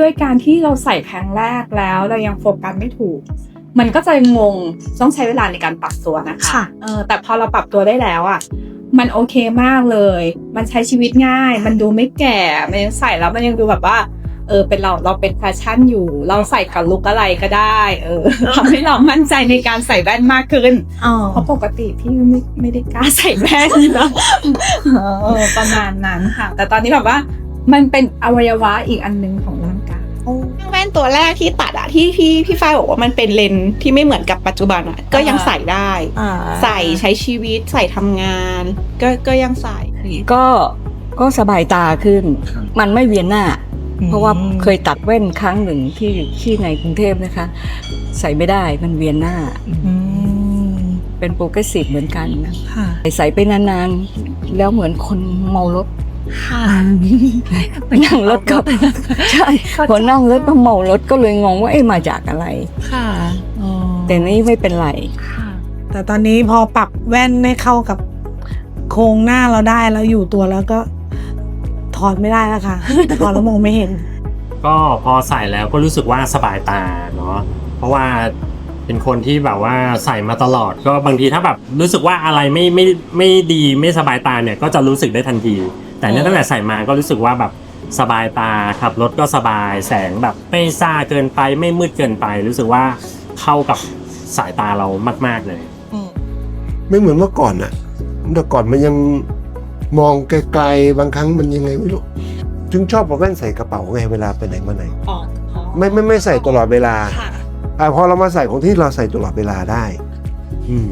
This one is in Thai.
ด้วยการที่เราใส่ครั้งแรกแล้วเรายังโฟกัสไม่ถูก มันก็จะงงต้องใช้เวลาในการปรับตัวนะคะค่ะเออแต่พอเราปรับตัวได้แล้วอะมันโอเคมากเลย มันใช้ชีวิตง่าย มันดูไม่แก่ มันยังใส่แล้วมันยังดูแบบว่า เออ เป็นเรา เราเป็นแฟชั่นอยู่ เราใส่กับลุกอะไรก็ได้ เออทำให้เรามั่นใจในการใส่แว่นมากขึ้นอ๋อเพราะปกติพี่ไม่ไม่ได้กล้าใส่แว่นเนอะเออประมาณนั้นค่ะ แต่ตอนนี้แบบว่า มันเป็นอวัยวะอีกอันหนึงของร่างกาย แว่นตัวแรกที่ตัดอะที่พี่พี่ฝ้ายบอกว่ามันเป็นเลนส์ที่ไม่เหมือนกับปัจจุบันอะก็ยังใส่ได้ อ่าใส่ใช้ชีวิตใส่ทำงาน ก็ก็ยังใส่ ก็ก็สบายตาขึ้นมันไม่เวียนหน้า เพราะว่าเคยตัดแว่นครั้งหนึ่งที่ที่ในกรุงเทพนะคะ ใส่ไม่ได้มันเวียนหน้า อืมเป็นโปรเกรสซีฟเหมือนกันนะค่ะ ใส่ไปนานๆ แล้วเหมือนคนเมารถ ค่ะนั่งรถก็ใช่พอนั่งรถก็เมารถก็เลยงงว่าเอ๊ะมาจากอะไร ค่ะอ๋อแต่นี่ไม่เป็นไรค่ะแต่ตอนนี้พอปรับแว่นให้เข้ากับโครงหน้าเราได้แล้วอยู่ตัวแล้วก็ถอดไม่ได้แล้วค่ะถอดแล้วมองไม่เห็น ก็พอใส่แล้วก็รู้สึกว่าสบายตาเนาะเพราะว่าเป็นคนที่แบบว่าใส่มาตลอด ก็บางทีถ้าแบบรู้สึกว่าอะไรไม่ไม่ไม่ดีไม่สบายตาเนี่ย ก็จะรู้สึกได้ทันทีแต่เนี่ยตั้งแต่ใส่มาก็รู้สึกว่าแบบสบายตาขับรถก็สบายแสงแบบไม่ซ่าเกินไปไม่มืดเกินไป รู้สึกว่าเข้ากับสายตาเรามาก ๆเลยไม่เหมือนเมื่อก่อนอะแต่ก่อนมันยังมองไกลๆบางครั้งมันยังไงไม่รู้ถึงชอบเอาแว่นใส่กระเป๋าไงเวลาไปไหนมาไหนอ๋อไม่ไม่ไม่ใส่ตลอดเวลาค่ะอะพอเรามาใส่ของที่เราใส่ตลอดเวลาได้ อืม